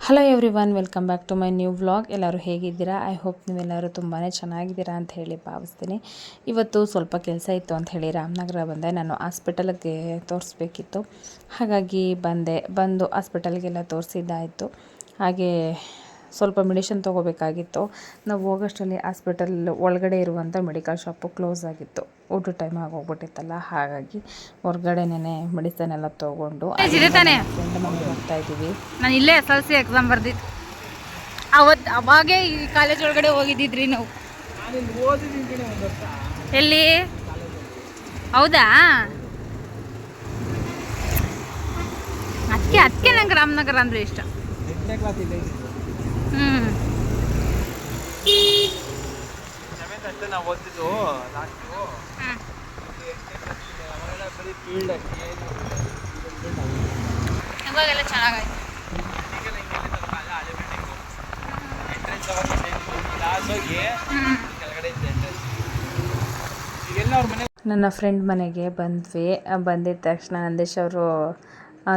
Hello everyone welcome back to my new vlog ಎಲ್ಲರೂ ಹೇಗಿದ್ದೀರಾ? I hope ನೀವೆಲ್ಲರೂ ತುಂಬಾ ಚೆನ್ನಾಗಿದ್ದೀರಾ ಅಂತ ಹೇಳಿ ಭಾವಿಸ್ತೀನಿ. ಇವತ್ತು ಸ್ವಲ್ಪ ಕೆಲಸ ಇತ್ತು ಅಂತ ಹೇಳಿ ರಾಮನಗರ ಬಂದೆ. ನಾನು ಹಾಸ್ಪಿಟಲ್ಗೆ ತೋರಿಸ್ಬೇಕಿತ್ತು. ಹಾಗಾಗಿ ಬಂದೆ. ಬಂದು ಹಾಸ್ಪಿಟಲ್ಗೆಲ್ಲ ತೋರಿಸಿದ್ದಾಯಿತು. ಹಾಗೆ ಸ್ವಲ್ಪ ಮೆಡಿಷನ್ ತೊಗೋಬೇಕಾಗಿತ್ತು. ನಾವು ಹೋಗೋಷ್ಟರಲ್ಲಿ ಹಾಸ್ಪಿಟಲ್ ಒಳಗಡೆ ಇರುವಂಥ ಮೆಡಿಕಲ್ ಶಾಪು ಕ್ಲೋಸ್ ಆಗಿತ್ತು. ಊಟ ಟೈಮ್ ಆಗೋಗ್ಬಿಟ್ಟಿತ್ತಲ್ಲ ಹಾಗಾಗಿ ಹೊರಗಡೆನೇ ಮೆಡಿಸನ್ ಎಲ್ಲ ತೊಗೊಂಡು ಹೋಗ್ತಾ ಇದ್ದೀವಿ. ನಾನು ಇಲ್ಲೇ ಎಸ್ ಎಲ್ ಸಿ ಎಕ್ಸಾಮ್ ಬರ್ದಿದ್ದು ಅವತ್ತು ಅವಾಗೇ ಈ ಕಾಲೇಜ್ ಒಳಗಡೆ ಹೋಗಿದ್ದಿದ್ರಿ ನಾವು. ಎಲ್ಲಿ? ಹೌದಾ? ಅದಕ್ಕೆ ಅದಕ್ಕೆ ನಂಗೆ ರಾಮನಗರ ಅಂದರೆ ಇಷ್ಟ. ನನ್ನ ಫ್ರೆಂಡ್ ಮನೆಗೆ ಬಂದ್ವಿ. ಬಂದಿದ್ದ ತಕ್ಷಣ ನಂದೇಶ್ ಅವರು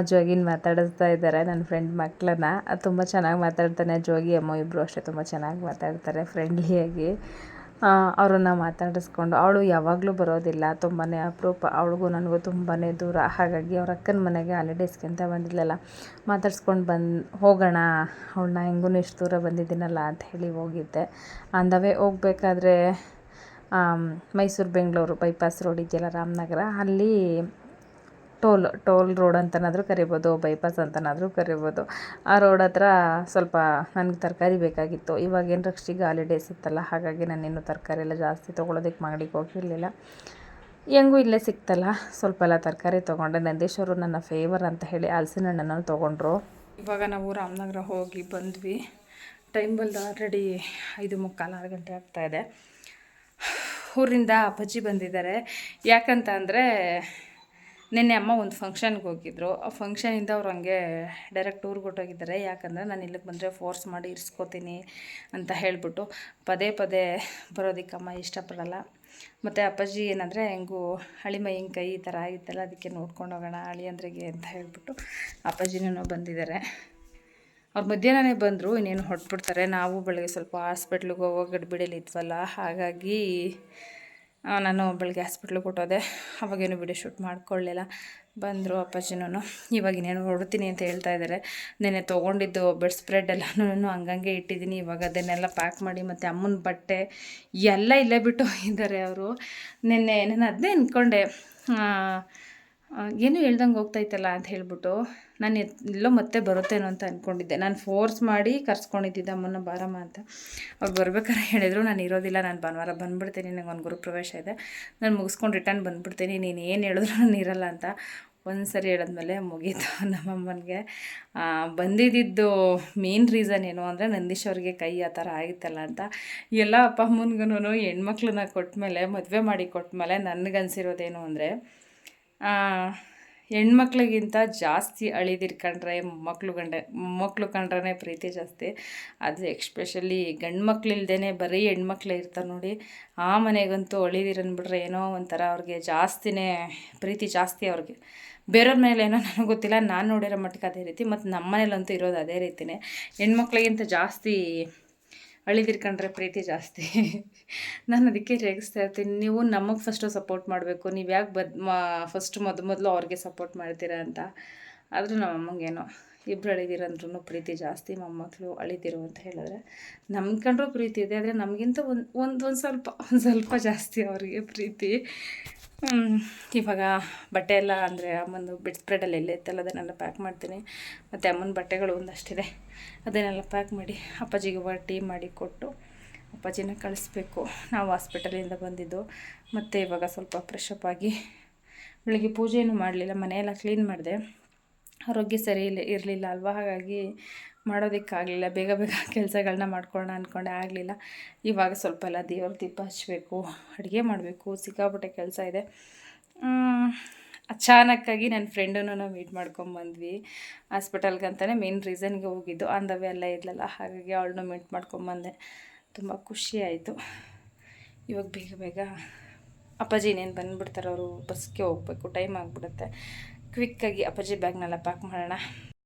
ಜೋಗಿನ ಮಾತಾಡಿಸ್ತಾ ಇದ್ದಾರೆ ನನ್ನ ಫ್ರೆಂಡ್ ಮಕ್ಕಳನ್ನ ತುಂಬ ಚೆನ್ನಾಗಿ ಮಾತಾಡ್ತಾನೆ. ಜೋಗಿ, ಅಮ್ಮ ಇಬ್ಬರು ಅಷ್ಟೇ ತುಂಬ ಚೆನ್ನಾಗಿ ಮಾತಾಡ್ತಾರೆ ಫ್ರೆಂಡ್ಲಿಯಾಗಿ ಅವರನ್ನು ಮಾತಾಡಿಸ್ಕೊಂಡು. ಅವಳು ಯಾವಾಗಲೂ ಬರೋದಿಲ್ಲ. ತುಂಬಾ ಅಪರೂಪ. ಅವಳಿಗೂ ನನಗೂ ತುಂಬಾ ದೂರ. ಹಾಗಾಗಿ ಅವ್ರ ಅಕ್ಕನ ಮನೆಗೆ ಹಾಲಿಡೇಸ್ಗೆ ಅಂತ ಬಂದಿಲ್ಲಲ್ಲ ಮಾತಾಡ್ಸ್ಕೊಂಡು ಬಂದು, ಹೋಗೋಣ. ಅವಳನ್ನ ಹೆಂಗೂ ಇಷ್ಟು ದೂರ ಬಂದಿದ್ದೀನಲ್ಲ ಅಂತ ಹೇಳಿ ಹೋಗಿದ್ದೆ. ಅಂದವೇ ಹೋಗ್ಬೇಕಾದ್ರೆ ಮೈಸೂರು, ಬೆಂಗಳೂರು ಬೈಪಾಸ್ ರೋಡ್ ಇದೆಯಲ್ಲ ರಾಮನಗರ. ಅಲ್ಲಿ ಟೋಲ್ ಟೋಲ್ ರೋಡ್ ಅಂತನಾದರೂ ಕರಿಬೋದು, ಬೈಪಾಸ್ ಅಂತನಾದರೂ ಕರಿಬೋದು. ಆ ರೋಡ್ ಹತ್ರ ಸ್ವಲ್ಪ ನನಗೆ ತರಕಾರಿ ಬೇಕಾಗಿತ್ತು. ಇವಾಗ ಏನು ರಕ್ಷಿಗೆ ಹಾಲಿಡೇಸ್ ಇತ್ತಲ್ಲ, ಹಾಗಾಗಿ ನಾನೇನು ತರಕಾರಿ ಎಲ್ಲ ಜಾಸ್ತಿ ತೊಗೊಳೋದಕ್ಕೆ ಅಂಗಡಿಗೆ ಹೋಗಿರಲಿಲ್ಲ. ಹೆಂಗೂ ಇಲ್ಲೇ ಸಿಕ್ತಲ್ಲ, ಸ್ವಲ್ಪ ಎಲ್ಲ ತರಕಾರಿ ತೊಗೊಂಡೆ. ನಂದೀಶ್ವರು ನನ್ನ ಫೇವರ್ ಅಂತ ಹೇಳಿ ಹಲಸಿನ ಹಣ್ಣನ್ನು ತೊಗೊಂಡ್ರು. ಇವಾಗ ನಾವು ರಾಮನಗರ ಹೋಗಿ ಬಂದ್ವಿ. ಟೈಮ್ ಬಂದು ಆಲ್ರೆಡಿ ಐದು ಮುಕ್ಕಾಲು, ಆರು ಗಂಟೆ ಆಗ್ತಾಯಿದೆ ಊರಿಂದ ಅಪ್ಪಾಜಿ ಬಂದಿದ್ದಾರೆ. ಯಾಕಂತ ಅಂದರೆ ನಿನ್ನೆ ಅಮ್ಮ ಒಂದು ಫಂಕ್ಷನ್ಗೆ ಹೋಗಿದ್ರು. ಆ ಫಂಕ್ಷನಿಂದ ಅವ್ರು ಹಂಗೆ ಡೈರೆಕ್ಟ್ ಟೂರ್ಗೆ ಹೊಟ್ಟೋಗಿದ್ದಾರೆ ಯಾಕಂದರೆ ನಾನು ಇಲ್ಲಿಗೆ ಬಂದರೆ ಫೋರ್ಸ್ ಮಾಡಿ ಇರಿಸ್ಕೋತೀನಿ ಅಂತ ಹೇಳಿಬಿಟ್ಟು ಪದೇ ಪದೇ ಬರೋದಕ್ಕೆ ಅಮ್ಮ ಇಷ್ಟಪಡಲ್ಲ. ಮತ್ತು ಅಪ್ಪಾಜಿ ಏನಂದರೆ, ಹೆಂಗೂ ಹಳಿಮೈಯಿನ ಕೈ ಈ ಥರ ಆಗಿತ್ತಲ್ಲ, ಅದಕ್ಕೆ ನೋಡ್ಕೊಂಡು ಹೋಗೋಣ ಅಳಿಯಂದ್ರಿಗೆ ಅಂತ ಹೇಳಿಬಿಟ್ಟು ಅಪ್ಪಾಜಿನೂ ಬಂದಿದ್ದಾರೆ. ಅವ್ರು ಮಧ್ಯಾಹ್ನನೇ ಬಂದರು, ಇನ್ನೇನು ಹೊಟ್ಬಿಡ್ತಾರೆ ನಾವು ಬೆಳಗ್ಗೆ ಸ್ವಲ್ಪ ಹಾಸ್ಪಿಟ್ಲಿಗೆ ಹೋಗೋ ಗಡ್ಬಿಡಿಯಲ್ಲಿ ಇದ್ವಲ್ಲ ಹಾಗಾಗಿ ನಾನು ಬೆಳಗ್ಗೆ ಹಾಸ್ಪಿಟ್ಲಿಗೆ ಕೊಟ್ಟೋದೆ. ಅವಾಗೇನು ವಿಡಿಯೋ ಶೂಟ್ ಮಾಡ್ಕೊಳ್ಳಿಲ್ಲ ಬಂದರು ಅಪ್ಪಾಜಿನೂ ಇವಾಗ ಇನ್ನೇನು ಹೊರಡ್ತೀನಿ ಅಂತ ಹೇಳ್ತಾ ಇದ್ದಾರೆ ನೆನ್ನೆ ತೊಗೊಂಡಿದ್ದು ಬೆಡ್ ಸ್ಪ್ರೆಡ್ ಎಲ್ಲನೂ ಹಂಗಂಗೆ ಇಟ್ಟಿದ್ದೀನಿ. ಇವಾಗ ಅದನ್ನೆಲ್ಲ ಪ್ಯಾಕ್ ಮಾಡಿ ಮತ್ತು ಅಮ್ಮನ ಬಟ್ಟೆ ಎಲ್ಲ ಇಲ್ಲೇ ಬಿಟ್ಟು ಹೋಗಿದ್ದಾರೆ ಅವರು. ನಿನ್ನೆ ನಾನು ಅದನ್ನೇ ಅಂದ್ಕೊಂಡೆ ಏನು ಹೇಳ್ದಂಗೆ ಹೋಗ್ತೈತಲ್ಲ ಅಂತ ಹೇಳ್ಬಿಟ್ಟು. ನಾನು ಎಲ್ಲೋ ಮತ್ತೆ ಬರುತ್ತೇನೋ ಅಂತ ಅಂದ್ಕೊಂಡಿದ್ದೆ ನಾನು ಫೋರ್ಸ್ ಮಾಡಿ ಕರ್ಸ್ಕೊಂಡಿದ್ದಿದ್ದೆ ಅಮ್ಮನ ಬಾರಮ್ಮ ಅಂತ. ಅವ್ರು ಬರ್ಬೇಕಾದ್ರೆ ಹೇಳಿದ್ರು, ನಾನು ಇರೋದಿಲ್ಲ, ನಾನು ಭಾನುವಾರ ಬಂದುಬಿಡ್ತೀನಿ ನನಗೆ ಒಂದು ಗುರು ಪ್ರವೇಶ ಇದೆ. ನಾನು ಮುಗಿಸ್ಕೊಂಡು ರಿಟರ್ನ್ ಬಂದುಬಿಡ್ತೀನಿ, ನೀನು ಏನು ಹೇಳಿದ್ರು ನಾನು ಇರಲ್ಲ ಅಂತ. ಒಂದು ಸರಿ ಹೇಳಿದ್ಮೇಲೆ ಮುಗೀತು ನಮ್ಮಮ್ಮನಿಗೆ ಬಂದಿದ್ದಿದ್ದು ಮೇನ್ ರೀಸನ್ ಏನು ಅಂದರೆ ನಂದೀಶ್ ಅವ್ರಿಗೆ ಕೈ ಆ ಥರ ಆಗಿತ್ತಲ್ಲ ಅಂತ. ಎಲ್ಲ ಅಪ್ಪ ಅಮ್ಮನಿಗೂ ಹೆಣ್ಮಕ್ಳನ್ನ ಕೊಟ್ಮೇಲೆ, ಮದುವೆ ಮಾಡಿ ಕೊಟ್ಮೇಲೆ ನನಗನ್ಸಿರೋದೇನು ಅಂದರೆ ಹೆಣ್ಮಕ್ಳಿಗಿಂತ ಜಾಸ್ತಿ ಅಳಿದಿರ್ಕೊಂಡ್ರೆ ಮಕ್ಕಳು ಗಂಡ ಮಕ್ಕಳು ಕಂಡ್ರೆ ಪ್ರೀತಿ ಜಾಸ್ತಿ. ಅದು ಎಕ್ಸ್ಪೆಷಲಿ ಗಂಡು ಮಕ್ಳಿಲ್ದೇ ಬರೀ ಹೆಣ್ಮಕ್ಳೇ ಇರ್ತಾರೆ ನೋಡಿ, ಆ ಮನೆಗಂತೂ ಅಳಿದಿರನ್ಬಿಟ್ರೆ ಏನೋ ಒಂಥರ ಅವ್ರಿಗೆ ಜಾಸ್ತಿನೇ ಪ್ರೀತಿ ಜಾಸ್ತಿ ಅವ್ರಿಗೆ. ಬೇರೆಯವ್ರ ಮೇಲೆ ಏನೋ ನನಗೆ ಗೊತ್ತಿಲ್ಲ, ನಾನು ನೋಡಿರೋ ಮಟ್ಟಿಗೆ ಅದೇ ರೀತಿ, ಮತ್ತು ನಮ್ಮ ಮನೇಲಂತೂ ಇರೋದು ಅದೇ ರೀತಿನೇ. ಹೆಣ್ಮಕ್ಳಿಗಿಂತ ಜಾಸ್ತಿ ಅಳಿದಿರ್ಕೊಂಡ್ರೆ ಪ್ರೀತಿ ಜಾಸ್ತಿ. ನಾನು ಅದಕ್ಕೆ ರೇಗಿಸ್ತಾ ಇರ್ತೀನಿ. ನೀವು ನಮಗೆ ಫಸ್ಟು ಸಪೋರ್ಟ್ ಮಾಡಬೇಕು. ನೀವು ಯಾಕೆ ಬದ್ ಫಸ್ಟ್ ಮೊದ ಮೊದಲು ಅವ್ರಿಗೆ ಸಪೋರ್ಟ್ ಮಾಡ್ತೀರಾ ಅಂತ. ಆದರೂ ನಮ್ಮ ಅಮ್ಮಂಗೇನೋ. ಇಬ್ಬರು ಅಳಿದಿರಂದ್ರೂ ಪ್ರೀತಿ ಜಾಸ್ತಿ ಮೊಮ್ಮಕ್ಕಳು ಅಳಿದಿರು ಅಂತ ಹೇಳಿದ್ರೆ. ನಮ್ಮ ಕಂಡ್ರೂ ಪ್ರೀತಿ ಇದೆ, ಆದರೆ ನಮಗಿಂತ ಒಂದು ಒಂದು ಒಂದು ಸ್ವಲ್ಪ ಒಂದು ಸ್ವಲ್ಪ ಜಾಸ್ತಿ ಅವರಿಗೆ ಪ್ರೀತಿ. ಇವಾಗ ಬಟ್ಟೆ ಎಲ್ಲ ಅಂದರೆ ಅಮ್ಮಂದು ಬೆಡ್ ಸ್ಪ್ರೆಡಲ್ಲಿ ಎಲ್ಲ ಇತ್ತಲ್ಲ, ಅದನ್ನೆಲ್ಲ ಪ್ಯಾಕ್ ಮಾಡ್ತೀನಿ. ಮತ್ತು ಅಮ್ಮನ ಬಟ್ಟೆಗಳು ಒಂದಷ್ಟಿದೆ. ಅದನ್ನೆಲ್ಲ ಪ್ಯಾಕ್ ಮಾಡಿ ಅಪ್ಪಾಜಿಗೆ ಇವಾಗ ಟೀ ಮಾಡಿ ಕೊಟ್ಟು ಅಪ್ಪಾಜಿನ ಕಳಿಸ್ಬೇಕು. ನಾವು ಹಾಸ್ಪಿಟಲಿಂದ ಬಂದಿದ್ದು. ಮತ್ತು ಇವಾಗ ಸ್ವಲ್ಪ ಫ್ರೆಶಪ್ ಆಗಿ ಬೆಳಿಗ್ಗೆ ಪೂಜೆಯೂ ಮಾಡಲಿಲ್ಲ, ಮನೆಯೆಲ್ಲ ಕ್ಲೀನ್ ಮಾಡಿದೆ. ಆರೋಗ್ಯ ಸರಿ ಇಲ್ಲ ಇರಲಿಲ್ಲ ಅಲ್ವಾ? ಹಾಗಾಗಿ ಮಾಡೋದಕ್ಕಾಗಲಿಲ್ಲ, ಬೇಗ ಬೇಗ ಕೆಲಸಗಳನ್ನ ಮಾಡ್ಕೊಳ್ಳೋಣ ಅಂದ್ಕೊಂಡೆ ಆಗಲಿಲ್ಲ. ಇವಾಗ ಸ್ವಲ್ಪ ಎಲ್ಲ ದೇವ್ರ ದೀಪ ಹಚ್ಚಬೇಕು ಅಡುಗೆ ಮಾಡಬೇಕು, ಸಿಕ್ಕಾಪಟ್ಟೆ ಕೆಲಸ ಇದೆ. ಅಚಾನಕ್ಕಾಗಿ ನನ್ನ ಫ್ರೆಂಡನ್ನು ಮೀಟ್ ಮಾಡ್ಕೊಂಬಂದ್ವಿ ಹಾಸ್ಪಿಟಲ್ಗೆ ಅಂತಲೇ ಮೇನ್ ರೀಸನ್ಗೆ ಹೋಗಿದ್ದು ಅಂದವೇ ಎಲ್ಲ ಇರಲಿಲ್ಲ, ಹಾಗಾಗಿ ಅವಳನ್ನ ಮೀಟ್ ಮಾಡ್ಕೊಂಬಂದೆ ತುಂಬ ಖುಷಿ ಆಯಿತು. ಇವಾಗ ಬೇಗ ಬೇಗ ಅಪ್ಪಾಜಿ ಇನ್ನೇನು ಬಂದುಬಿಡ್ತಾರೆ ಅವರು ಬಸ್ಗೆ ಹೋಗಬೇಕು ಟೈಮ್ ಆಗಿಬಿಡುತ್ತೆ. ಕ್ವಿಕ್ಕಾಗಿ ಅಪ್ಪಾಜಿ ಬ್ಯಾಗ್ನೆಲ್ಲ ಪ್ಯಾಕ್ ಮಾಡೋಣ.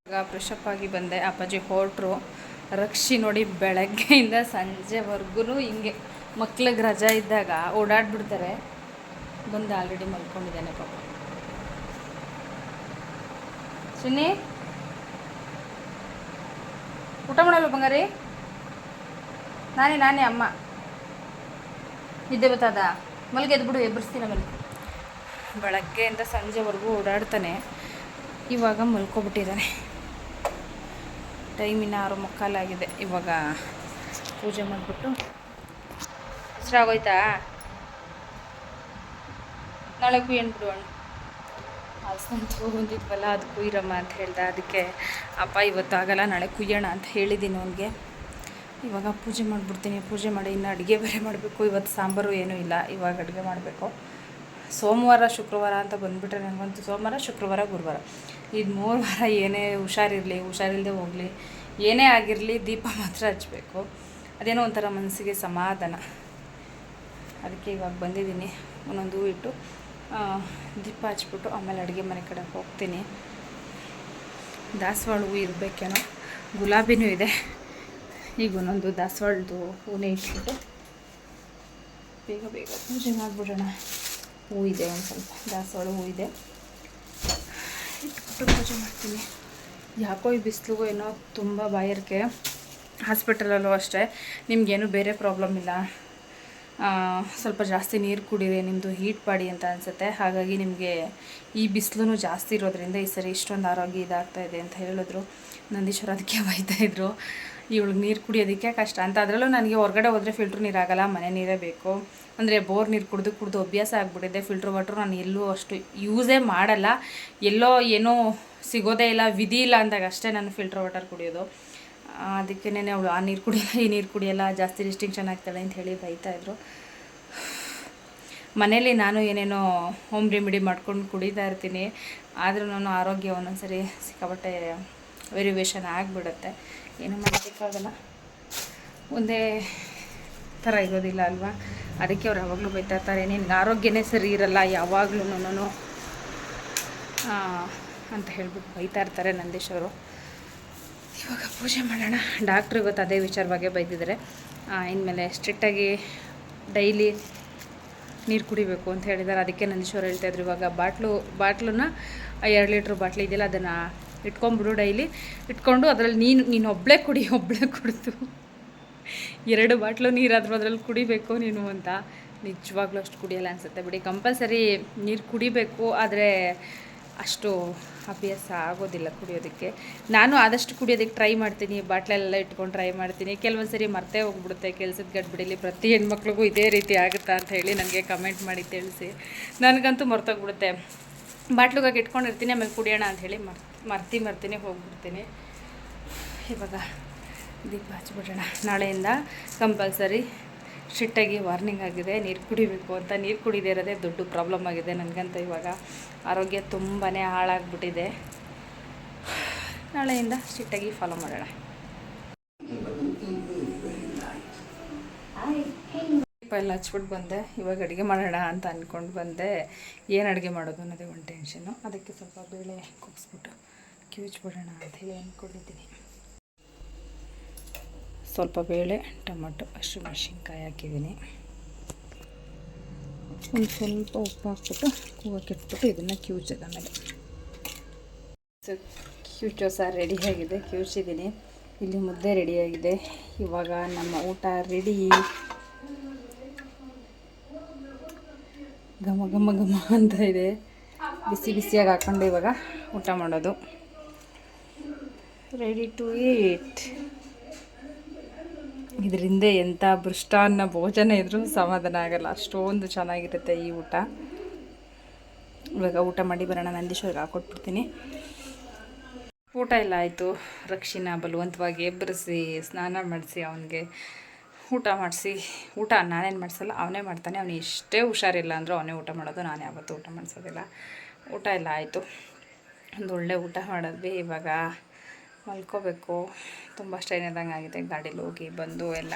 ಈಗ ಫ್ರೆಶಪ್ ಆಗಿ ಬಂದೆ. ಅಪ್ಪಾಜಿ ಹೊರಟ್ರು ರಕ್ಷಿ ನೋಡಿ ಬೆಳಗ್ಗೆಯಿಂದ ಸಂಜೆವರೆಗೂ ಹಿಂಗೆ ಮಕ್ಳಿಗೆ ರಜಾ ಇದ್ದಾಗ ಓಡಾಡ್ಬಿಡ್ತಾರೆ. ಬಂದು ಆಲ್ರೆಡಿ ಮಲ್ಕೊಂಡಿದ್ದಾನೆ ಪಾಪ. ಸುನಿ ಊಟ ಮಾಡಲ್ಲ ಬಂಗಾರಿ? ನಾನೇ ನಾನೇ ಅಮ್ಮ. ನಿದ್ದೆ ಬತ್ತದ? ಮಲ್ಗೆ ಎದ್ಬಿಡು ಎಬ್ಬರಿಸ್ತೀನಿ ಆಮೇಲೆ. ಬೆಳಗ್ಗೆಯಿಂದ ಸಂಜೆವರೆಗೂ ಓಡಾಡ್ತಾನೆ. ಇವಾಗ ಮಲ್ಕೊಬಿಟ್ಟಿದ್ದಾನೆ. ಟೈಮ್ ಇನ್ನು ಆರು ಮುಕ್ಕಾಲಾಗಿದೆ ಇವಾಗ ಪೂಜೆ ಮಾಡಿಬಿಟ್ಟು ಹೆಸರಾಗೋಯ್ತಾ ನಾಳೆ ಕುಯ್ಯನ್ ಬಿಡೋಣ ಹಸಂತು ಬಂದಿದ್ವಲ್ಲ ಅದು ಕುಯ್ರಮ್ಮ ಅಂತ ಹೇಳ್ದೆ. ಅದಕ್ಕೆ, ಅಪ್ಪ, ಇವತ್ತು ಆಗಲ್ಲ, ನಾಳೆ ಕುಯ್ಯೋಣ ಅಂತ ಹೇಳಿದ್ದೀನಿ ಅವನಿಗೆ. ಇವಾಗ ಪೂಜೆ ಮಾಡಿಬಿಡ್ತೀನಿ. ಪೂಜೆ ಮಾಡಿ ಇನ್ನು ಅಡುಗೆ ಬೇರೆ ಮಾಡಬೇಕು. ಇವತ್ತು ಸಾಂಬಾರು ಏನೂ ಇಲ್ಲ. ಇವಾಗ ಅಡುಗೆ ಮಾಡಬೇಕು. ಸೋಮವಾರ, ಶುಕ್ರವಾರ ಅಂತ ಬಂದುಬಿಟ್ರೆ ನನಗಂತೂ ಸೋಮವಾರ, ಶುಕ್ರವಾರ, ಗುರುವಾರ. ಇದು ಮೂರು ವಾರ ಏನೇ ಹುಷಾರಿರಲಿ ಹುಷಾರಿಲ್ಲದೆ ಹೋಗಲಿ, ಏನೇ ಆಗಿರಲಿ ದೀಪ ಮಾತ್ರ ಹಚ್ಚಬೇಕು ಅದೇನೋ ಒಂಥರ ಮನಸ್ಸಿಗೆ ಸಮಾಧಾನ. ಅದಕ್ಕೆ ಇವಾಗ ಬಂದಿದ್ದೀನಿ. ಒಂದೊಂದು ಹೂ ಇಟ್ಟು ದೀಪ ಹಚ್ಬಿಟ್ಟು ಆಮೇಲೆ ಅಡುಗೆ ಮನೆ ಕಡೆ ಹೋಗ್ತೀನಿ. ದಾಸವಾಳ ಹೂ ಇರಬೇಕೇನೋ, ಗುಲಾಬಿನೂ ಇದೆ. ಈಗ ಒಂದೊಂದು ದಾಸವಾಳದು ಹೂನೇ ಇಟ್ಬಿಟ್ಟು ಬೇಗ ಬೇಗ ಪೂಜೆ ಮಾಡಿಬಿಡೋಣ. ಹೂ ಇದೆ ಒಂದು ಸ್ವಲ್ಪ ದಾಸವಾಳ ಹೂ ಇದೆ ಇಟ್ಬಿಟ್ಟು ಪೂಜೆ ಮಾಡ್ತೀನಿ. ಯಾಕೋ ಈ ಬಿಸಿಲಿಗೂ ಏನೋ ತುಂಬ ಬಾಯರ್ಕೆ. ಹಾಸ್ಪಿಟಲಲ್ಲೂ ಅಷ್ಟೇ. ನಿಮಗೇನು ಬೇರೆ ಪ್ರಾಬ್ಲಮ್ ಇಲ್ಲ. ಸ್ವಲ್ಪ ಜಾಸ್ತಿ ನೀರು ಕುಡಿರಿ ನಿಮ್ಮದು ಹೀಟ್ ಪಾಡಿ ಅಂತ ಅನಿಸುತ್ತೆ. ಹಾಗಾಗಿ ನಿಮಗೆ ಈ ಬಿಸಿಲು ಜಾಸ್ತಿ ಇರೋದ್ರಿಂದ ಈ ಸರಿ ಇಷ್ಟೊಂದು ಆರೋಗ್ಯ ಇದಾಗ್ತಾ ಇದೆ ಅಂತ ಹೇಳಿದ್ರು. ನಂದೀಶ್ವರ ಅದಕ್ಕೆ ಬೈತಾ ಇದ್ರು. ಇವಳಿಗೆ ನೀರು ಕುಡಿಯೋದಕ್ಕೆ ಕಷ್ಟ. ಅಂತ ಅದರಲ್ಲೂ ನನಗೆ ಹೊರಗಡೆ ಹೋದರೆ ಫಿಲ್ಟ್ರ್ ನೀರಾಗಲ್ಲ ಮನೆ ನೀರೇ ಬೇಕು. ಅಂದರೆ ಬೋರ್ ನೀರು ಕುಡಿದು ಕುಡಿದು ಅಭ್ಯಾಸ ಆಗಿಬಿಟ್ಟಿದೆ. ಫಿಲ್ಟ್ರ್ ವಾಟ್ರ್ ನಾನು ಎಲ್ಲೂ ಅಷ್ಟು ಯೂಸೇ ಮಾಡಲ್ಲ. ಎಲ್ಲೋ ಏನೋ ಸಿಗೋದೇ ಇಲ್ಲ, ವಿಧಿ ಇಲ್ಲ ಅಂದಾಗ ಅಷ್ಟೇ ನಾನು ಫಿಲ್ಟ್ರ್ ವಾಟರ್ ಕುಡಿಯೋದು. ಅದಕ್ಕೇ ಅವಳು, ಆ ನೀರು ಕುಡಿಯಲ್ಲ, ಈ ನೀರು ಕುಡಿಯಲ್ಲ, ಜಾಸ್ತಿ ರಿಸ್ಟ್ರಿಕ್ಷನ್ ಆಗ್ತಾಳೆ ಅಂತ ಹೇಳಿ ಬೈತಾ ಇದ್ರು. ಮನೇಲಿ ನಾನು ಏನೇನೋ ಹೋಮ್ ರೆಮಿಡಿ ಮಾಡ್ಕೊಂಡು ಕುಡಿತಾ ಇರ್ತೀನಿ. ಆದರೂ ನಾನು ಆರೋಗ್ಯ ಒಂದೊಂದ್ಸರಿ ಸಿಕ್ಕಾಪಟ್ಟೆ ವೆರಿವೇಷನ್ ಆಗಿಬಿಡುತ್ತೆ. ಏನೂ ಮಾಡೋದಕ್ಕಾಗಲ್ಲ ಒಂದೇ ಥರ ಇರೋದಿಲ್ಲ ಅಲ್ವಾ? ಅದಕ್ಕೆ ಅವ್ರು ಯಾವಾಗಲೂ ಬೈತಾ ಇರ್ತಾರೆ ಆರೋಗ್ಯನೇ ಸರಿ ಇರಲ್ಲ, ಯಾವಾಗಲೂ ಅಂತ ಹೇಳ್ಬಿಟ್ಟು ಬೈತಾ ಇರ್ತಾರೆ ನಂದೀಶ್ ಅವರು. ಇವಾಗ ಪೂಜೆ ಮಾಡೋಣ. ಡಾಕ್ಟ್ರು ಇವತ್ತು ಅದೇ ವಿಚಾರವಾಗೆ ಬೈದಿದ್ದಾರೆ. ಇನ್ಮೇಲೆ ಸ್ಟ್ರಿಕ್ಟಾಗಿ ಡೈಲಿ ನೀರು ಕುಡಿಬೇಕು ಅಂತ ಹೇಳಿದ್ದಾರೆ. ಅದಕ್ಕೆ ನಂದೀಶ್ವರ ಹೇಳ್ತಾಯಿದ್ರು ಇವಾಗ ಬಾಟ್ಲು ಬಾಟ್ಲನ್ನ ಎರಡು ಲೀಟ್ರ್ ಬಾಟ್ಲು ಇದೆಯಲ್ಲ, ಅದನ್ನು ಇಟ್ಕೊಂಬಿಡು ಡೈಲಿ ಇಟ್ಕೊಂಡು ಅದರಲ್ಲಿ ನೀನು ನೀನು ಒಬ್ಬಳೇ ಕುಡಿ ಒಬ್ಬಳೇ ಕುಡಿದು. ಎರಡು ಬಾಟ್ಲು ನೀರಾದರೂ ಅದರಲ್ಲಿ ಕುಡಿಬೇಕು ನೀನು ಅಂತ. ನಿಜವಾಗ್ಲೂ ಅಷ್ಟು ಕುಡಿಯಲ್ಲ ಅನಿಸುತ್ತೆ ಬಿಡಿ. ಕಂಪಲ್ಸರಿ ನೀರು ಕುಡಿಬೇಕು, ಆದರೆ ಅಷ್ಟು ಅಭ್ಯಾಸ ಆಗೋದಿಲ್ಲ ಕುಡಿಯೋದಕ್ಕೆ. ನಾನು ಆದಷ್ಟು ಕುಡಿಯೋದಕ್ಕೆ ಟ್ರೈ ಮಾಡ್ತೀನಿ. ಬಾಟ್ಲೆಲ್ಲ ಇಟ್ಕೊಂಡು ಟ್ರೈ ಮಾಡ್ತೀನಿ. ಕೆಲವೊಂದು ಸರಿ ಮರ್ತೇ ಹೋಗ್ಬಿಡುತ್ತೆ. ಕೆಲಸದ ಗಡ್ಬಿಡಿಲಿ ಪ್ರತಿ ಹೆಣ್ಮಕ್ಳಿಗೂ ಇದೇ ರೀತಿ ಆಗುತ್ತಾ ಅಂತ ಹೇಳಿ ನನಗೆ ಕಮೆಂಟ್ ಮಾಡಿ ತಿಳಿಸಿ. ನನಗಂತೂ ಮರ್ತೋಗ್ಬಿಡುತ್ತೆ. ಬಾಟ್ಲಿಗಾಗಿ ಇಟ್ಕೊಂಡಿರ್ತೀನಿ, ಆಮೇಲೆ ಕುಡಿಯೋಣ ಅಂತ ಹೇಳಿ ಮರ್, ಮರ್ತಿ ಮರ್ತೀನಿ ಹೋಗ್ಬಿಡ್ತೀನಿ. ಇವಾಗ ದೀಪ ಹಚ್ಬಿಡೋಣ ನಾಳೆಯಿಂದ ಕಂಪಲ್ಸರಿ ಸ್ಟ್ರಿಕ್ಟಾಗಿ ವಾರ್ನಿಂಗ್ ಆಗಿದೆ. ನೀರು ಕುಡಿಬೇಕು ಅಂತ ನೀರು ಕುಡಿದೇ ಇರೋದೇ ದೊಡ್ಡ ಪ್ರಾಬ್ಲಮ್ ಆಗಿದೆ ನನಗಂತ ಇವಾಗ. ಆರೋಗ್ಯ ತುಂಬಾ ಹಾಳಾಗ್ಬಿಟ್ಟಿದೆ. ನಾಳೆಯಿಂದ ಸ್ಟ್ರಿಕ್ಟಾಗಿ ಫಾಲೋ ಮಾಡೋಣ. ದೀಪ ಎಲ್ಲ ಹಚ್ಬಿಟ್ಟು ಬಂದೆ. ಇವಾಗ ಅಡುಗೆ ಮಾಡೋಣ ಅಂತ ಅಂದ್ಕೊಂಡು ಬಂದೆ. ಏನು ಅಡುಗೆ ಮಾಡೋದು ಅನ್ನೋದೇ ಒಂದು ಟೆನ್ಷನ್ನು ಅದಕ್ಕೆ ಸ್ವಲ್ಪ ಬೇಳೆ ಕುಗ್ಸ್ಬಿಟ್ಟು ಕಿವಿಚ್ಬಿಡೋಣ ಅಂತ ಹೇಳಿ ಅಂದ್ಕೊಂಡಿದ್ದೀನಿ ಸ್ವಲ್ಪ ಬೇಳೆ ಟೊಮಟೊ. ಹಸಿಮೆಣ್ಸಿನ್ಕಾಯಿ ಹಾಕಿದ್ದೀನಿ. ಒಂದು ಸ್ವಲ್ಪ ಉಪ್ಪು ಹಾಕ್ಬಿಟ್ಟು ಕೂಗಕ್ಕೆ ಇಟ್ಬಿಟ್ಟು ಇದನ್ನು ಕಿವುಚದ ಮೇಲೆ. ಸೊ ಕಿವುಚೋ ಸಾರು ರೆಡಿಯಾಗಿದೆ ಕ್ಯೂಚಿದ್ದೀನಿ ಇಲ್ಲಿ ಮುದ್ದೆ ರೆಡಿಯಾಗಿದೆ ಇವಾಗ ನಮ್ಮ ಊಟ ರೆಡಿ ಘಮ ಘಮ ಘಮ ಅಂತ ಇದೆ. ಬಿಸಿ ಬಿಸಿಯಾಗಿ ಹಾಕ್ಕೊಂಡು ಇವಾಗ ಊಟ ಮಾಡೋದು. ರೆಡಿ ಟು ಈಟ್ ಇದರಿಂದ ಎಂಥ ಭೃಷ್ಟಾನ್ನ ಭೋಜನ ಇದ್ರೂ ಸಮಾಧಾನ ಆಗಲ್ಲ. ಅಷ್ಟೊಂದು ಚೆನ್ನಾಗಿರುತ್ತೆ ಈ ಊಟ. ಇವಾಗ ಊಟ ಮಾಡಿ ಬರೋಣ, ನಂದೀಶ್ವರ್ಗೆ ಹಾಕೊಟ್ಬಿಡ್ತೀನಿ. ಊಟ ಎಲ್ಲ ಆಯಿತು. ರಕ್ಷಿನ ಬಲವಂತವಾಗಿ ಎಬ್ಬರಿಸಿ, ಸ್ನಾನ ಮಾಡಿಸಿ ಅವನಿಗೆ. ಊಟ ಮಾಡಿಸಿ. ಊಟ ನಾನೇನು ಮಾಡಿಸಲ್ಲ, ಅವನೇ ಮಾಡ್ತಾನೆ. ಅವನು ಎಷ್ಟೇ ಹುಷಾರಿಲ್ಲ ಅಂದರೂ ಅವನೇ ಊಟ ಮಾಡೋದು. ನಾನು ಯಾವತ್ತೂ ಊಟ ಮಾಡಿಸೋದಿಲ್ಲ. ಊಟ ಎಲ್ಲ ಆಯಿತು. ಒಂದು ಒಳ್ಳೆ ಊಟ ಮಾಡಿದ್ವಿ. ಇವಾಗ ಮಲ್ಕೋಬೇಕು. ತುಂಬ ಸ್ಟ್ರೈನ್ ಇದ್ದಂಗೆ ಆಗಿದೆ. ಗಾಡೀಲಿ ಹೋಗಿ ಬಂದು ಎಲ್ಲ.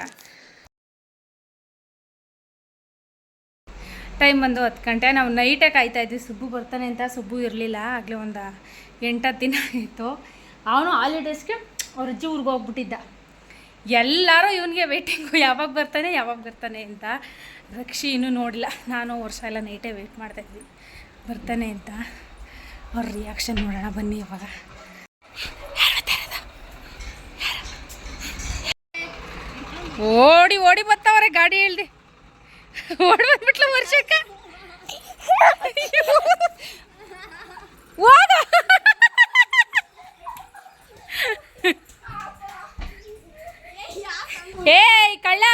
ಟೈಮ್ ಬಂದು ಹತ್ತು ಗಂಟೆ. ನಾವು ನೈಟೇ ಕಾಯ್ತಾ ಇದ್ವಿ. ಸುಬ್ಬು ಬರ್ತಾನೆ ಅಂತ. ಸುಬ್ಬು ಇರಲಿಲ್ಲ. ಆಗಲೇ ಒಂದು ಎಂಟತ್ತು ದಿನ ಆಯಿತು. ಅವನು ಹಾಲಿಡೇಸ್ಗೆ ಅವ್ರ ಅಜ್ಜಿ ಊರಿಗೆ ಹೋಗ್ಬಿಟ್ಟಿದ್ದ. ಎಲ್ಲರೂ ಇವನಿಗೆ ವೇಟಿಂಗು ಯಾವಾಗ ಬರ್ತಾನೆ ಯಾವಾಗ ಬರ್ತಾನೆ ಅಂತ. ರಕ್ಷಿ ಇನ್ನೂ ನೋಡಿಲ್ಲ ನಾನು ವರ್ಷ ಎಲ್ಲ ನೈಟೇ ವೆಯ್ಟ್ ಮಾಡ್ತಾಯಿದ್ವಿ ಬರ್ತಾನೆ ಅಂತ. ಅವ್ರ ರಿಯಾಕ್ಷನ್ ನೋಡೋಣ ಬನ್ನಿ ಇವಾಗ ಓಡಿ ಓಡಿ ಬರ್ತಾವ್ರೆ ಗಾಡಿ ಹೇಳ್ದೆ. ಓಡಿ ಬಂದ್ಬಿಟ್ಲ ವರ್ಷಕ್ಕ. ಏಯ್ ಕಳ್ಳ.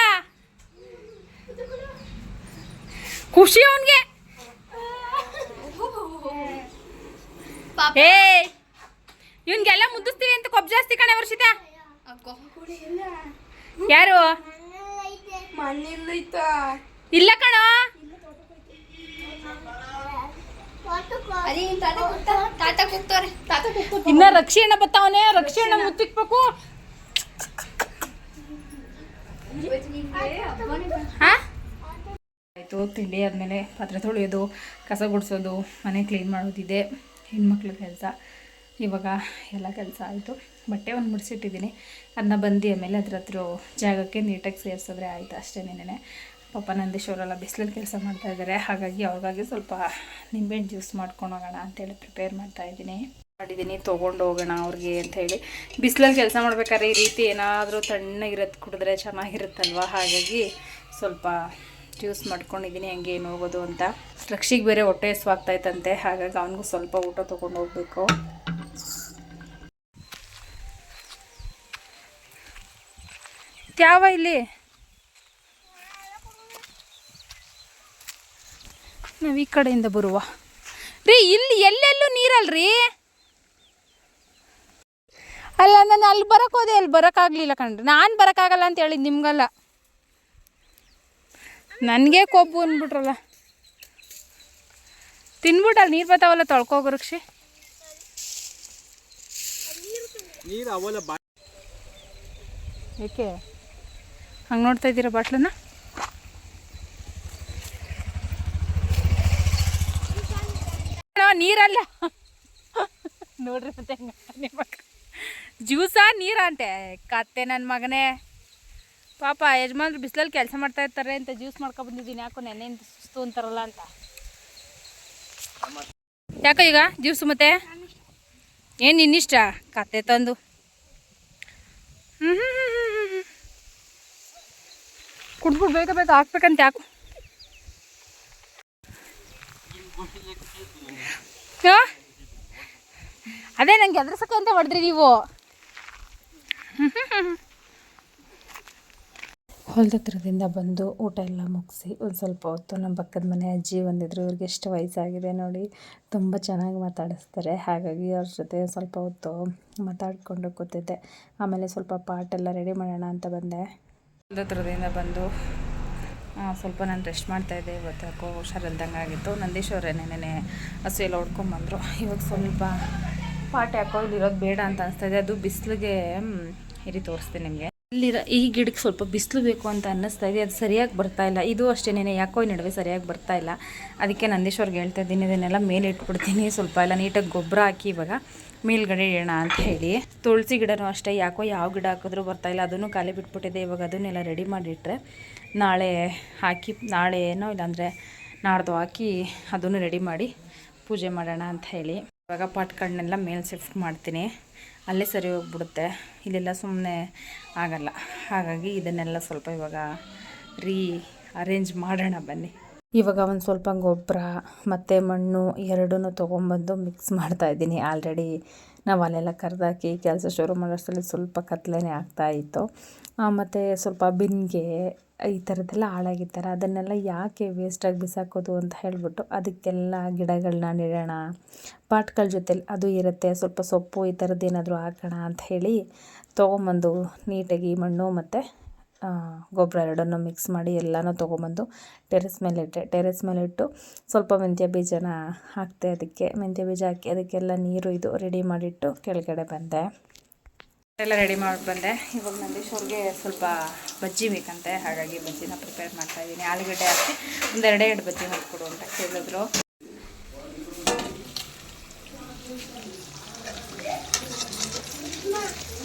ಖುಷಿ ಅವನ್ಗೆ. ಏಯ್ ಇವನ್ಗೆಲ್ಲ ಮುದ್ದಿಸ್ತೀವಿ ಅಂತ ಕೊಬ್ಬ ಜಾಸ್ತಿ ಕಣೆ ವರ್ಷಿತ. ಯಾರು? ಇಲ್ಲ ಕಣ. ಇನ್ನ ರಕ್ಷಣ ಬತ್ತವನೇ ರಕ್ಷಣ ಮುತ್ತಿಕ್ಬೇಕು. ಆಯ್ತು ಆಯಿತು ತಿಂಡಿ ಆದಮೇಲೆ ಪಾತ್ರೆ ತೊಳೆಯೋದು ಕಸ ಗುಡಿಸೋದು ಮನೆ ಕ್ಲೀನ್ ಮಾಡೋದಿದೆ. ಹೆಣ್ಮಕ್ಳ ಕೆಲಸ. ಇವಾಗ ಎಲ್ಲ ಕೆಲಸ ಆಯಿತು. ಬಟ್ಟೆ ಒಂದು ಮುಡಿಸಿಟ್ಟಿದ್ದೀನಿ. ಅದನ್ನ ಬಂದು ಆಮೇಲೆ ಅದ್ರ ಹತ್ರ ಜಾಗಕ್ಕೆ ನೀಟಾಗಿ ಸೇರಿಸಿದ್ರೆ ಆಯಿತು ಅಷ್ಟೇ ನೆನೆ ಪಾಪ ನಂದಿ ಅವರೆಲ್ಲ ಬಿಸಿಲಲ್ಲಿ ಕೆಲಸ ಮಾಡ್ತಾ ಇದ್ದಾರೆ ಹಾಗಾಗಿ ಅವ್ರಿಗಾಗಿ ಸ್ವಲ್ಪ ನಿಂಬೆಹಣ್ಣು ಜ್ಯೂಸ್ ಮಾಡ್ಕೊಂಡು ಹೋಗೋಣ ಅಂತೇಳಿ ಪ್ರಿಪೇರ್ ಮಾಡ್ತಾ ಇದ್ದೀನಿ. ಮಾಡಿದ್ದೀನಿ ತೊಗೊಂಡು ಹೋಗೋಣ ಅವ್ರಿಗೆ ಅಂತ ಹೇಳಿ. ಬಿಸಿಲಲ್ಲಿ ಕೆಲಸ ಮಾಡ್ಬೇಕಾದ್ರೆ ಈ ರೀತಿ ಏನಾದರೂ ತಣ್ಣಗಿರೋದು ಕುಡಿದ್ರೆ ಚೆನ್ನಾಗಿರುತ್ತಲ್ವ? ಹಾಗಾಗಿ ಸ್ವಲ್ಪ ಜ್ಯೂಸ್ ಮಾಡ್ಕೊಂಡಿದ್ದೀನಿ ಹಂಗೆ ಏನು ಹೋಗೋದು ಅಂತ. ರಕ್ಷಿಗೆ ಬೇರೆ ಹೊಟ್ಟೆ ಹೆಸ್ವಾಗ್ತಾಯ್ತಂತೆ ಹಾಗಾಗಿ ಅವನಿಗೂ ಸ್ವಲ್ಪ ಊಟ ತೊಗೊಂಡು ಹೋಗ್ಬೇಕು. ಯಾವ ಇಲ್ಲಿ? ನಾವು ಈ ಕಡೆಯಿಂದ ಬರುವ. ರೀ ಇಲ್ಲಿ ಎಲ್ಲೆಲ್ಲೂ ನೀರಲ್ರಿ? ಅಲ್ಲ ನಾನು ಅಲ್ಲಿ ಬರಕ್ ಹೋದೆ ಅಲ್ಲಿ ಬರೋಕ್ಕಾಗಲಿಲ್ಲ ಕಣ್ರಿ. ನಾನು ಬರೋಕ್ಕಾಗಲ್ಲ ಅಂತ ಹೇಳಿದ್ದು ನಿಮ್ಗಲ್ಲ. ನನಗೆ ಕೊಬ್ಬು ಅಂದ್ಬಿಟ್ರಲ್ಲ. ತಿನ್ಬಿಟ್ಟು ಅಲ್ಲಿ ನೀರು ಬರ್ತಾವಲ್ಲ ತೊಳ್ಕೋ ರಕ್ಷಿ ಏಕೆ? ಹಂಗೆ ನೋಡ್ತಾ ಇದ್ದೀರಾ ಬಾಟ್ಲನ್ನ? ನೀರಲ್ಲ. ನೋಡ್ರಿ ಮತ್ತೆ ನಿಮ್ಮ ಜ್ಯೂಸಾ, ನೀರಾ ಅಂತೆ? ಕತ್ತೆ ನನ್ನ ಮಗನೇ. ಪಾಪ, ಯಜಮಾನ್ರು ಬಿಸಿಲಲ್ಲಿ ಕೆಲಸ ಮಾಡ್ತಾ ಇರ್ತಾರೆ ಅಂತ ಜ್ಯೂಸ್ ಮಾಡ್ಕೊ ಬಂದಿದ್ದೀನಿ. ಯಾಕೋ ನೆನೆಯಿಂದ ಸುಸ್ತು ಅಂತಾರಲ್ಲ ಅಂತ. ಯಾಕೋ ಈಗ ಜ್ಯೂಸು ಮತ್ತೆ? ಏನು ನಿನ್ನಿಷ್ಟ? ಕತ್ತೆ ತಂದು. ಹ್ಞೂ ಹ್ಞೂ ಕುಡ್ಬಿಟ್ಟು ಬೇಗ ಬೇಗ ಹಾಕ್ಬೇಕಂತ ಯಾಕೋ? ಅದೇ ನಂಗೆ ಎದುರಿಸಕ್ಕೆ ಅಂತ ಹೊಡೆದ್ರಿ ನೀವು. ಹೊಲದ ಹತ್ರದಿಂದ ಬಂದು ಊಟ ಎಲ್ಲ ಮುಗಿಸಿ ಒಂದು ಸ್ವಲ್ಪ ಹೊತ್ತು ನಮ್ಮ ಪಕ್ಕದ ಮನೆ ಅಜ್ಜಿ ಬಂದಿದ್ರು, ಇವ್ರಿಗೆ ಎಷ್ಟು ವಯಸ್ಸಾಗಿದೆ ನೋಡಿ ತುಂಬ ಚೆನ್ನಾಗಿ ಮಾತಾಡಿಸ್ತಾರೆ. ಹಾಗಾಗಿ ಅವ್ರ ಜೊತೆ ಸ್ವಲ್ಪ ಹೊತ್ತು ಮಾತಾಡಿಕೊಂಡು ಕೂತಿದ್ದೆ. ಆಮೇಲೆ ಸ್ವಲ್ಪ ಪಾಟೆಲ್ಲ ರೆಡಿ ಮಾಡೋಣ ಅಂತ ಬಂದೆ. ಹತ್ರದಿಂದ ಬಂದು ಸ್ವಲ್ಪ ನಾನು ರೆಸ್ಟ್ ಮಾಡ್ತಾಯಿದ್ದೆ ಇವತ್ತು ಯಾಕೋ ಹುಷಾರಿಲ್ದಂಗೆ ಆಗಿತ್ತು. ನಂದೀಶ್ವರೇ ನೆನೆ ಹಸು ಎಲ್ಲ ಹೊಡ್ಕೊಂಬಂದರು ಇವಾಗ ಸ್ವಲ್ಪ ಪಾಟ್ ಯಾಕೋ ಇಲ್ಲಿರೋದು ಬೇಡ ಅಂತ ಅನಿಸ್ತಾಯಿದೆ ಅದು ಬಿಸಿಲಿಗೆ ಇರಿ ತೋರಿಸ್ತೀನಿ ನಿಮಗೆ. ಇಲ್ಲಿರೋ ಈ ಗಿಡಕ್ಕೆ ಸ್ವಲ್ಪ ಬಿಸಿಲು ಬೇಕು ಅಂತ ಅನ್ನಿಸ್ತಾ ಇದೆ. ಅದು ಸರಿಯಾಗಿ ಬರ್ತಾ ಇಲ್ಲ. ಇದು ಅಷ್ಟೇನೆ ಯಾಕೋ ಈ ನಡುವೆ ಸರಿಯಾಗಿ ಬರ್ತಾ ಇಲ್ಲ. ಅದಕ್ಕೆ ನಂದೀಶ್ವರ್ಗೆ ಹೇಳ್ತಾ ಇದ್ದೀನಿ, ಇದನ್ನೆಲ್ಲ ಮೇಲೆ ಇಟ್ಬಿಡ್ತೀನಿ. ಸ್ವಲ್ಪ ಎಲ್ಲ ನೀಟಾಗಿ ಗೊಬ್ಬರ ಹಾಕಿ ಇವಾಗ ಮೇಲ್ಗಡೆ ಇಡೋಣ ಅಂತ ಹೇಳಿ. ತುಳಸಿ ಗಿಡನೂ ಅಷ್ಟೇ, ಯಾಕೋ ಯಾವ ಗಿಡ ಹಾಕಿದ್ರು ಬರ್ತಾ ಇಲ್ಲ. ಅದನ್ನು ಖಾಲಿ ಬಿಟ್ಬಿಟ್ಟಿದೆ. ಇವಾಗ ಅದನ್ನೆಲ್ಲ ರೆಡಿ ಮಾಡಿಟ್ರೆ ನಾಳೆ ಹಾಕಿ, ನಾಳೆ ಏನೋ ಇಲ್ಲಾಂದರೆ ನಾಡ್ದು ಹಾಕಿ ಅದನ್ನು ರೆಡಿ ಮಾಡಿ ಪೂಜೆ ಮಾಡೋಣ ಅಂತ ಹೇಳಿ. ಇವಾಗ ಪಾಟ್ಗಳನ್ನೆಲ್ಲ ಮೇಲೆ ಶಿಫ್ಟ್ ಮಾಡ್ತೀನಿ. ಅಲ್ಲೇ ಸರಿ ಹೋಗ್ಬಿಡುತ್ತೆ. ಇಲ್ಲೆಲ್ಲ ಸುಮ್ಮನೆ ಆಗಲ್ಲ. ಹಾಗಾಗಿ ಇದನ್ನೆಲ್ಲ ಸ್ವಲ್ಪ ಇವಾಗ ರೀ ಅರೇಂಜ್ ಮಾಡೋಣ ಬನ್ನಿ. ಇವಾಗ ಒಂದು ಸ್ವಲ್ಪ ಗೊಬ್ಬರ ಮತ್ತು ಮಣ್ಣು ಎರಡನ್ನೂ ತೊಗೊಂಬಂದು ಮಿಕ್ಸ್ ಮಾಡ್ತಾ ಇದ್ದೀನಿ. ಆಲ್ರೆಡಿ ನಾವು ಅಲ್ಲೆಲ್ಲ ಕರೆದಾಕಿ ಕೆಲಸ ಶುರು ಮಾಡೋಷ್ಟರಲ್ಲಿ ಸ್ವಲ್ಪ ಕತ್ಲೇ ಆಗ್ತಾ ಇತ್ತು. ಮತ್ತು ಸ್ವಲ್ಪ ಬಿನ್ಗೆ ಈ ಥರದ್ದೆಲ್ಲ ಹಾಳಾಗಿರ್ತಾರೆ ಅದನ್ನೆಲ್ಲ ಯಾಕೆ ವೇಸ್ಟಾಗಿ ಬಿಸಾಕೋದು ಅಂತ ಹೇಳಿಬಿಟ್ಟು ಅದಕ್ಕೆಲ್ಲ ಗಿಡಗಳನ್ನ ನೆಡೋಣ ಪಾಟ್ಗಳ ಜೊತೆಲಿ ಅದು ಇರುತ್ತೆ, ಸ್ವಲ್ಪ ಸೊಪ್ಪು ಈ ಥರದ್ದು ಏನಾದರೂ ಹಾಕೋಣ ಅಂತ ಹೇಳಿ ತೊಗೊಂಬಂದು ನೀಟಾಗಿ ಮಣ್ಣು ಮತ್ತು ಗೊಬ್ಬರ ಎರಡನ್ನೂ ಮಿಕ್ಸ್ ಮಾಡಿ ಎಲ್ಲನೂ ತೊಗೊಂಬಂದು ಟೆರೆಸ್ ಮೇಲೆ ಇಟ್ಟೆ. ಟೆರೆಸ್ ಮೇಲೆ ಇಟ್ಟು ಸ್ವಲ್ಪ ಮೆಂತ್ಯ ಬೀಜನ ಹಾಕ್ತೆ ಅದಕ್ಕೆ. ಮೆಂತ್ಯ ಬೀಜ ಹಾಕಿ ಅದಕ್ಕೆಲ್ಲ ನೀರು ಇದು ರೆಡಿ ಮಾಡಿಟ್ಟು ಕೆಳಗಡೆ ಬಂದೆ. ಎಲ್ಲ ರೆಡಿ ಮಾಡಿ ಬಂದೆ. ಇವಾಗ ನಂದೀಶ್ ಸ್ವಲ್ಪ ಬಜ್ಜಿ ಬೇಕಂತೆ. ಹಾಗಾಗಿ ಬಜ್ಜಿನ ಪ್ರಿಪೇರ್ ಮಾಡ್ತಾ ಇದ್ದೀನಿ. ಆಲೂಗಡ್ಡೆ ಹಾಕಿ ಒಂದು ಎರಡೇ ಎರಡು ಬಜ್ಜಿ ಮಾಡಿಕೊಡು ಅಂತ ಕೇಳಿದ್ರು.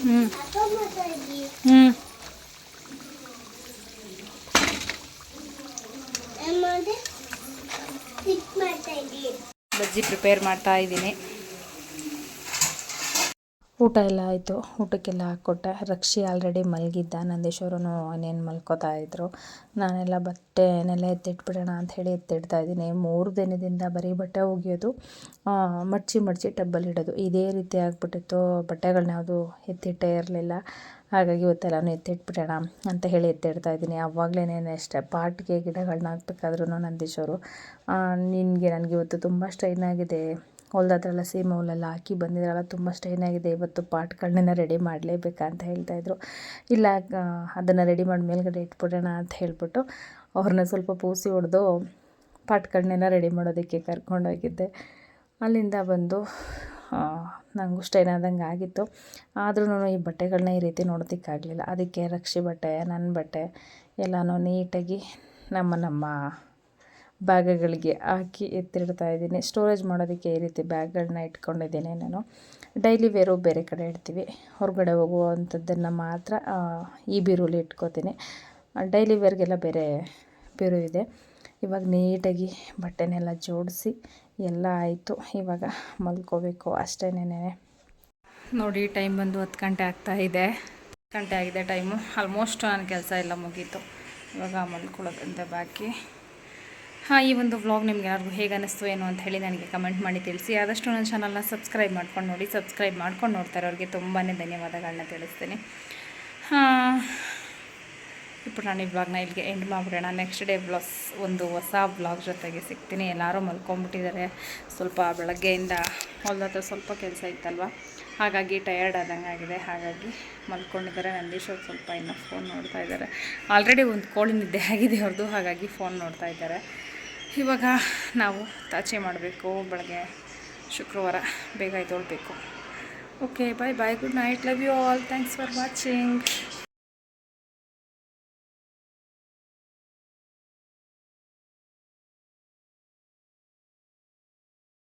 ಹ್ಞೂ ಹ್ಞೂ ಬಜ್ಜಿ ಪ್ರಿಪೇರ್ ಮಾಡ್ತಾ ಇದ್ದೀನಿ. ಊಟ ಎಲ್ಲ ಆಯಿತು. ಊಟಕ್ಕೆಲ್ಲ ಹಾಕ್ಕೊಟ್ಟೆ. ರಕ್ಷಿ ಆಲ್ರೆಡಿ ಮಲಗಿದ್ದ. ನಂದೀಶ್ವರೂ ಇನ್ನೇನು ಮಲ್ಕೋತಾ ಇದ್ರು. ನಾನೆಲ್ಲ ಬಟ್ಟೆನೆಲ್ಲ ಎತ್ತಿಟ್ಬಿಡೋಣ ಅಂತ ಹೇಳಿ ಎತ್ತಿಡ್ತಾ ಇದ್ದೀನಿ. ಮೂರು ದಿನದಿಂದ ಬರೀ ಬಟ್ಟೆ ಒಗೆಯೋದು ಮಡ್ಚಿ ಮಡ್ಚಿ ಟಬ್ಬಲ್ಲಿ ಇಡೋದು. ಇದೇ ರೀತಿ ಆಗಿಬಿಟ್ಟಿತ್ತು. ಬಟ್ಟೆಗಳನ್ನ ಯಾವುದು ಎತ್ತಿಟ್ಟೇ ಇರಲಿಲ್ಲ. ಹಾಗಾಗಿ ಇವತ್ತೆಲ್ಲನೂ ಎತ್ತಿಟ್ಬಿಡೋಣ ಅಂತ ಹೇಳಿ ಎತ್ತಿಡ್ತಾ ಇದ್ದೀನಿ. ಆವಾಗಲೇ ಅಷ್ಟೇ ಪಾಟ್ಗೆ ಗಿಡಗಳನ್ನ ಹಾಕ್ಬೇಕಾದ್ರೂ ನಂದೀಶವರು ನಿನಗೆ ನನಗೆ ಇವತ್ತು ತುಂಬ ಸ್ಟ್ರೈನ್ ಆಗಿದೆ. ಹೊಲ್ದ ಹತ್ರ ಎಲ್ಲ ಸೀಮೆ ಹುಲ್ಲೆಲ್ಲ ಹಾಕಿ ಬಂದಿದ್ರಲ್ಲ, ತುಂಬ ಸ್ಟ್ರೈನ್ ಆಗಿದೆ. ಇವತ್ತು ಪಾಟ್ಗಳನ್ನೆಲ್ಲ ರೆಡಿ ಮಾಡಲೇಬೇಕಾ ಅಂತ ಹೇಳ್ತಾಯಿದ್ರು ಇಲ್ಲ ಅದನ್ನು ರೆಡಿ ಮಾಡಿ ಮೇಲ್ಗಡೆ ಇಟ್ಬಿಡೋಣ ಅಂತ ಹೇಳ್ಬಿಟ್ಟು ಅವ್ರನ್ನ ಸ್ವಲ್ಪ ಪೂಸಿ ಹೊಡೆದು ಪಾಟ್ಗಳನ್ನೆಲ್ಲ ರೆಡಿ ಮಾಡೋದಕ್ಕೆ ಕರ್ಕೊಂಡೋಗಿದ್ದೆ. ಅಲ್ಲಿಂದ ಬಂದು ನನಗೂ ಸ್ಟೈನ್ ಆದಂಗೆ ಆಗಿತ್ತು. ಆದ್ರೂ ಈ ಬಟ್ಟೆಗಳನ್ನ ಈ ರೀತಿ ನೋಡೋದಕ್ಕಾಗಲಿಲ್ಲ. ಅದಕ್ಕೆ ರಕ್ಷಿ ಬಟ್ಟೆ ನನ್ನ ಬಟ್ಟೆ ಎಲ್ಲನೂ ನೀಟಾಗಿ ನಮ್ಮ ನಮ್ಮ ಬ್ಯಾಗ್ಗಳಿಗೆ ಹಾಕಿ ಎತ್ತಿಡ್ತಾ ಇದ್ದೀನಿ. ಸ್ಟೋರೇಜ್ ಮಾಡೋದಕ್ಕೆ ಈ ರೀತಿ ಬ್ಯಾಗ್ಗಳನ್ನ ಇಟ್ಕೊಂಡಿದ್ದೀನಿ ನಾನು. ಡೈಲಿ ವೇರು ಬೇರೆ ಕಡೆ ಇಡ್ತೀವಿ. ಹೊರಗಡೆ ಹೋಗುವಂಥದ್ದನ್ನು ಮಾತ್ರ ಈ ಬೀರುಲಿ ಇಟ್ಕೋತೀನಿ. ಡೈಲಿ ವೇರ್ಗೆಲ್ಲ ಬೇರೆ ಬೀರು ಇದೆ. ಇವಾಗ ನೀಟಾಗಿ ಬಟ್ಟೆನೆಲ್ಲ ಜೋಡಿಸಿ ಎಲ್ಲ ಆಯಿತು. ಇವಾಗ ಮಲ್ಕೋಬೇಕು ಅಷ್ಟೇನೇನೆ ನೋಡಿ, ಟೈಮ್ ಬಂದು ಹತ್ತು ಗಂಟೆ ಆಗ್ತಾ ಇದೆ. ಹತ್ತು ಗಂಟೆ ಆಗಿದೆ ಟೈಮು. ಆಲ್ಮೋಸ್ಟ್ ನನ್ನ ಕೆಲಸ ಎಲ್ಲ ಮುಗೀತು. ಇವಾಗ ಮಲ್ಕೊಳ್ಳೋದಂತೆ ಬಾಕಿ. ಹಾಂ, ಈ ಒಂದು ವ್ಲಾಗ್ ನಿಮ್ಗೆ ಯಾರಿಗೂ ಹೇಗೆ ಅನ್ನಿಸ್ತು ಏನು ಅಂತ ಹೇಳಿ ನನಗೆ ಕಮೆಂಟ್ ಮಾಡಿ ತಿಳಿಸಿ. ಆದಷ್ಟು ನನ್ನ ಚಾನಲ್ನ ಸಬ್ಸ್ಕ್ರೈಬ್ ಮಾಡ್ಕೊಂಡು ನೋಡಿ. ಸಬ್ಸ್ಕ್ರೈಬ್ ಮಾಡ್ಕೊಂಡು ನೋಡ್ತಾರೆ ಅವ್ರಿಗೆ ತುಂಬಾ ಧನ್ಯವಾದಗಳನ್ನ ತಿಳಿಸ್ತೀನಿ. ಹಾಂ ఇప్పుడు ನಾನು ಈ ವ್ಲಾಗ್ನ ಇಲ್ಲಿಗೆ ಎಂಡ್ ಮಾಡಿಬಿಡೋಣ ನೆಕ್ಸ್ಟ್ ಡೇ ವ್ಲಾಗ್ಸ್ ಒಂದು ಹೊಸ ವ್ಲಾಗ್ ಜೊತೆಗೆ ಸಿಗ್ತೀನಿ ಎಲ್ಲರೂ ಮಲ್ಕೊಂಬಿಟ್ಟಿದ್ದಾರೆ ಸ್ವಲ್ಪ ಬೆಳಗ್ಗೆಯಿಂದ ಹೊಲ್ದ ಹತ್ರ ಸ್ವಲ್ಪ ಕೆಲಸ ಇತ್ತಲ್ವ ಹಾಗಾಗಿ ಟಯರ್ಡ್ ಆದಂಗೆ ಆಗಿದೆ ಹಾಗಾಗಿ ಮಲ್ಕೊಂಡಿದ್ದಾರೆ ನಂದೀಶ್ ಅವ್ರು ಸ್ವಲ್ಪ ಇನ್ನೂ ಫೋನ್ ನೋಡ್ತಾ ಇದ್ದಾರೆ ಆಲ್ರೆಡಿ ಒಂದು ಕೋಳಿ ನಿದ್ದೆ ಆಗಿದೆ ಅವ್ರದ್ದು ಹಾಗಾಗಿ ಫೋನ್ ನೋಡ್ತಾ ಇದ್ದಾರೆ ಇವಾಗ ನಾವು ತಾಚೆ ಮಾಡಬೇಕು ಬೆಳಗ್ಗೆ ಶುಕ್ರವಾರ ಬೇಗ ಎದ್ದೊಳ್ಬೇಕು okay bye bye good night love you all thanks for watching